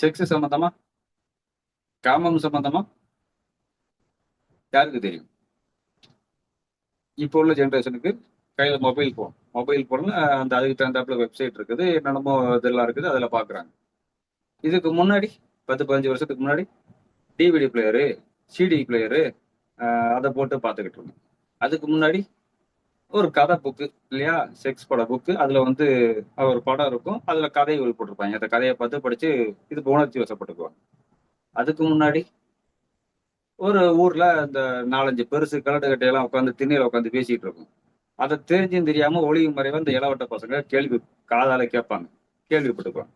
Sex சம்பந்தமா? காமம் சம்பந்தமா? யாருக்கு தெரியும்? இப்போ உள்ள ஜென்ரேஷனுக்கு கையில் மொபைல் ஃபோன் மொபைல் ஃபோனில் அந்த அதுக்கு தகுந்தாப்புல வெப்சைட் இருக்குது என்னென்னமோ இதெல்லாம் இருக்குது அதில் பார்க்குறாங்க இதுக்கு முன்னாடி பத்து பதினஞ்சு வருஷத்துக்கு முன்னாடி டிவிடி பிளேயரு சிடி பிளேயரு அதை போட்டு பார்த்துக்கிட்டு இருந்தோம். அதுக்கு முன்னாடி ஒரு கதை புக்கு இல்லையா? செக்ஸ் பட புக்கு அதில் வந்து ஒரு படம் இருக்கும். அதில் கதையை போட்டிருப்பாங்க. அந்த கதையை பார்த்து படித்து இது உணர்ச்சி வசப்பட்டுக்குவாங்க அதுக்கு முன்னாடி ஒரு ஊர்ல இந்த நாலஞ்சு பெருசு கலட்டு கட்டையெல்லாம் உட்காந்து திண்ணையில உட்காந்து பேசிட்டு இருக்கும். அதை தெரிஞ்சும் தெரியாம ஒளிவு மறைவா இந்த இளவட்ட பசங்க கேள்வி காதால கேட்பாங்க. கேள்விப்பட்டுக்குவாங்க.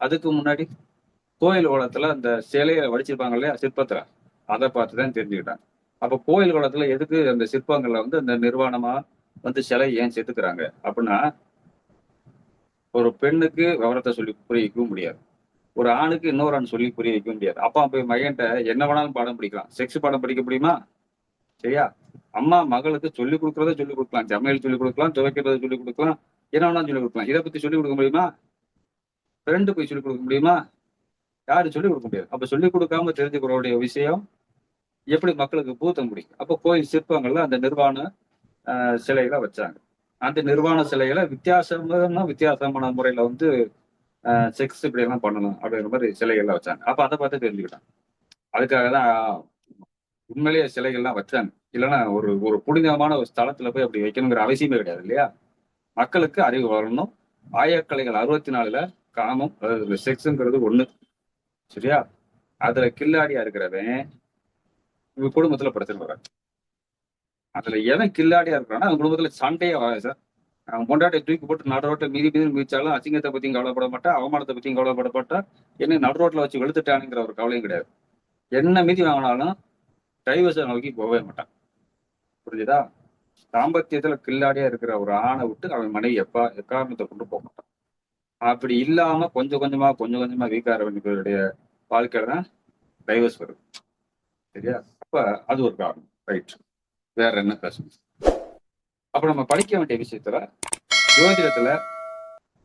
அதுக்கு முன்னாடி கோயில் குளத்துல அந்த சிலையை வடிச்சிருப்பாங்க இல்லையா? சிற்பத்துல. அதை பார்த்து தான் தெரிஞ்சுக்கிட்டாங்க. அப்ப கோயில் குளத்துல எதுக்கு அந்த சிற்பங்கள்ல வந்து அந்த நிர்வாணமா வந்து சிலை ஏன் செதுக்குறாங்க? அப்படின்னா ஒரு பெண்ணுக்கு விவரத்தை சொல்லி புரிய வைக்கவும் முடியாது. ஒரு ஆணுக்கு இன்னொரு ஆண் சொல்லி புரிய வைக்க முடியாது. அப்பா போய் மகன்கிட்ட என்ன வேணாலும் பாடம் படிக்கலாம். செக்ஸ் பாடம் படிக்க முடியுமா? சரியா? அம்மா மகளுக்கு சொல்லி கொடுக்கறத சொல்லி கொடுக்கலாம். சமையல் சொல்லி கொடுக்கலாம் துவைக்கிறத சொல்லி கொடுக்கலாம். என்ன வேணாலும் சொல்லி கொடுக்கலாம். இதை பத்தி சொல்லி கொடுக்க முடியுமா? ஃப்ரெண்டு போய் சொல்லி கொடுக்க முடியுமா? யாரும் சொல்லி கொடுக்க முடியாது. அப்ப சொல்லி கொடுக்காம தெரிஞ்சுக்கிறவருடைய விஷயம் எப்படி மக்களுக்கு பூத்த முடியும்? அப்போ கோயில் சிற்பங்கள்ல அந்த நிர்வாண சிலைகளை வச்சாங்க. அந்த நிர்வாண சிலைகளை வித்தியாசமான வித்தியாசமான முறையில வந்து செக்ஸ் இப்படி எல்லாம் பண்ணலாம் அப்படிங்கிற மாதிரி சிலைகள்லாம் வச்சாங்க. அப்ப அதை பார்த்து தெரிஞ்சுக்கிட்டான் அதுக்காக தான் உண்மையிலேயே சிலைகள்லாம் வச்சாங்க. இல்லைன்னா ஒரு ஒரு புனிதமான ஒரு ஸ்தலத்துல போய் அப்படி வைக்கணுங்கிற அவசியமே கிடையாது இல்லையா? மக்களுக்கு அறிவு வரணும். ஆயக்கலைகள் அறுபத்தி நாலுல காமம் அதாவது செக்ஸுங்கிறது ஒண்ணு சரியா? அதுல கில்லாடியா இருக்கிறவன் இவங்க குடும்பத்துல பிரச்சனை வராது அதுல எவன் கில்லாடியா இருக்கிறான்னா அவன் குடும்பத்துல சண்டையே வராது சார். அவன் பொண்டாட்டை தூக்கி போட்டு நடு ரோட்டை மீதி மீதி மிதிச்சாலும் அசிங்கத்தை பத்தியும் கவலைப்பட மாட்டேன் அவமானத்தை பத்தியும் கவலைப்பட மாட்டா என்ன நடு ரோட்ல வச்சு வெளுத்துட்டானுங்கிற ஒரு கவலையும் கிடையாது. என்ன மீதி வாங்கினாலும் டைவர்ஸை நோக்கி போகவே மாட்டான். புரிஞ்சுதா? தாம்பத்தியத்துல கில்லாடியா இருக்கிற ஒரு ஆணை விட்டு அவன் மனைவி எப்பா எக்காரணத்தை கொண்டு போக மாட்டான். அப்படி இல்லாம கொஞ்சம் கொஞ்சமா கொஞ்சம் கொஞ்சமா வீக்கார வேண்டியவருடைய வாழ்க்கையில தான் டைவர்ஸ் வருது. சரியா? அப்ப அது ஒரு காரணம். ரைட். வேற என்ன பேசணும்? அப்ப நம்ம படிக்க வேண்டிய விஷயத்துல ஜோதிடத்துல